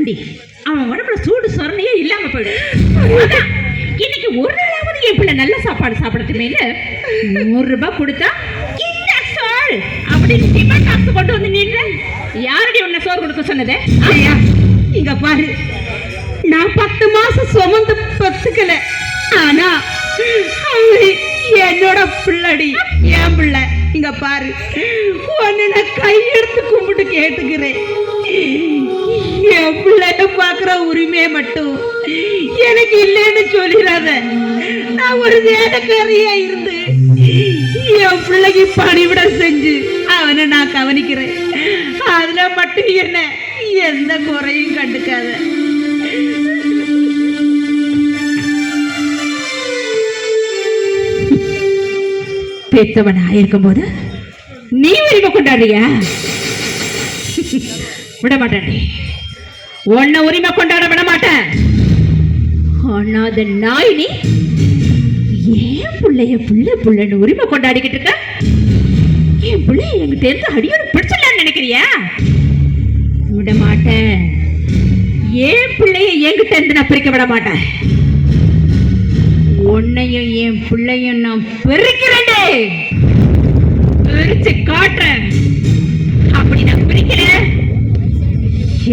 தாண்டி அவன் உடம்புல சூடு சொரணையே இல்லாம போயிடும். அதான், இன்னைக்கு ஒரு நாளாவது என் பிள்ளை நல்ல சாப்பாடு சாப்பிடட்டுமேனு நூறு ரூபாய் கொடுத்தா இந்த சோறு! அப்படின்னு டிஃபன் காசு கொண்டு வந்து நின்று யாரடி உன்னை சோறு கொடுக்க சொன்னது? ஐயா இங்க பாரு. நான் பத்து மாசம் சுமந்து பத்துக்கல. ஆனா அவன் என்னோட பிள்ளடி என் பிள்ளை. இங்க பாரு. உன்னை கையெடுத்து கும்பிட்டு கேட்டுக்கிறேன். பாக்குற உரிமையை மட்டும் எனக்கு இல்லைன்னு சொல்லிடாத. நான் ஒரு வேலைக்காரியா இருந்து என் பிள்ளைக்கு பணிவிட செஞ்சு அவனை நான் கவனிக்கிறேன். அதுல மட்டும் என்ன எந்த குறையும் கண்டுக்காத. பெத்தவனா இருக்கும்போது நீ உரிமை கொண்டாடுறியா? விட மாட்டேன் உன்னை உரிமை கொண்டாட விட மாட்டேன் ஆனா அந்த நாய் நீ ஏன் பிள்ளைய புள்ள புள்ளன்னு உரிமை கொண்டாடிக்கிட்டு இருக்க? என் பிள்ளைய என்கிட்ட இருந்து அடியோட பிடிச்சிடலான்னு நினைக்கிறியா? விட மாட்டேன் ஏன் பிள்ளைய என்கிட்ட இருந்து நான் பிரிக்க விட மாட்டேன் உன்னையும் என் பிள்ளையும் நான் பிரிக்கிறேன். பிரிச்சு காட்டுறேன்.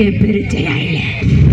அப்படி நான்